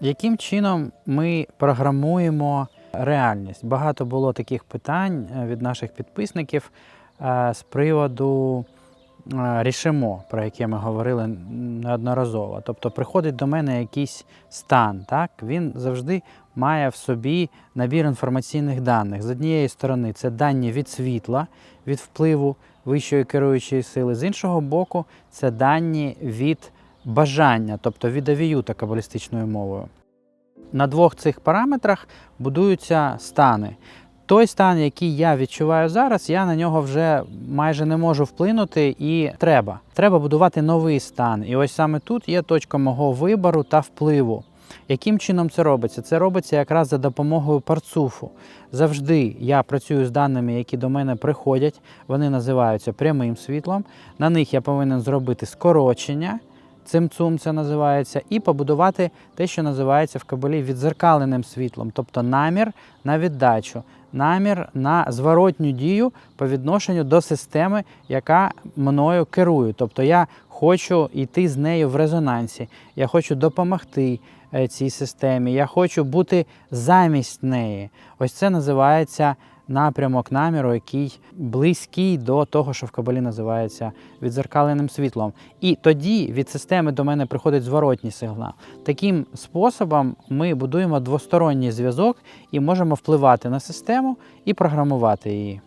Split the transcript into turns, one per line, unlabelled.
Яким чином ми програмуємо реальність? Багато було таких питань е, від наших підписників е, з приводу е, рішимо, про яке ми говорили неодноразово. Тобто приходить до мене якийсь стан, так? він завжди має в собі набір інформаційних даних. З однієї сторони, це дані від світла, від впливу вищої керуючої сили, з іншого боку, це дані від бажання, тобто від авіюта кабалістичною мовою. На двох цих параметрах будуються стани. Той стан, який я відчуваю зараз, я на нього вже майже не можу вплинути і треба. Треба будувати новий стан. І ось саме тут є точка мого вибору та впливу. Яким чином це робиться? Це робиться якраз за допомогою парцуфу. Завжди я працюю з даними, які до мене приходять. Вони називаються прямим світлом. На них я повинен зробити скорочення. Цимцум це називається, і побудувати те, що називається в кабалі відзеркаленим світлом, тобто намір на віддачу, намір на зворотню дію по відношенню до системи, яка мною керує. Тобто я хочу йти з нею в резонансі, я хочу допомогти е, цій системі, я хочу бути замість неї. Ось це називається напрямок наміру, який близький до того, що в кабалі називається відзеркаленим світлом. І тоді від системи до мене приходить зворотній сигнал. Таким способом ми будуємо двосторонній зв'язок і можемо впливати на систему і програмувати її.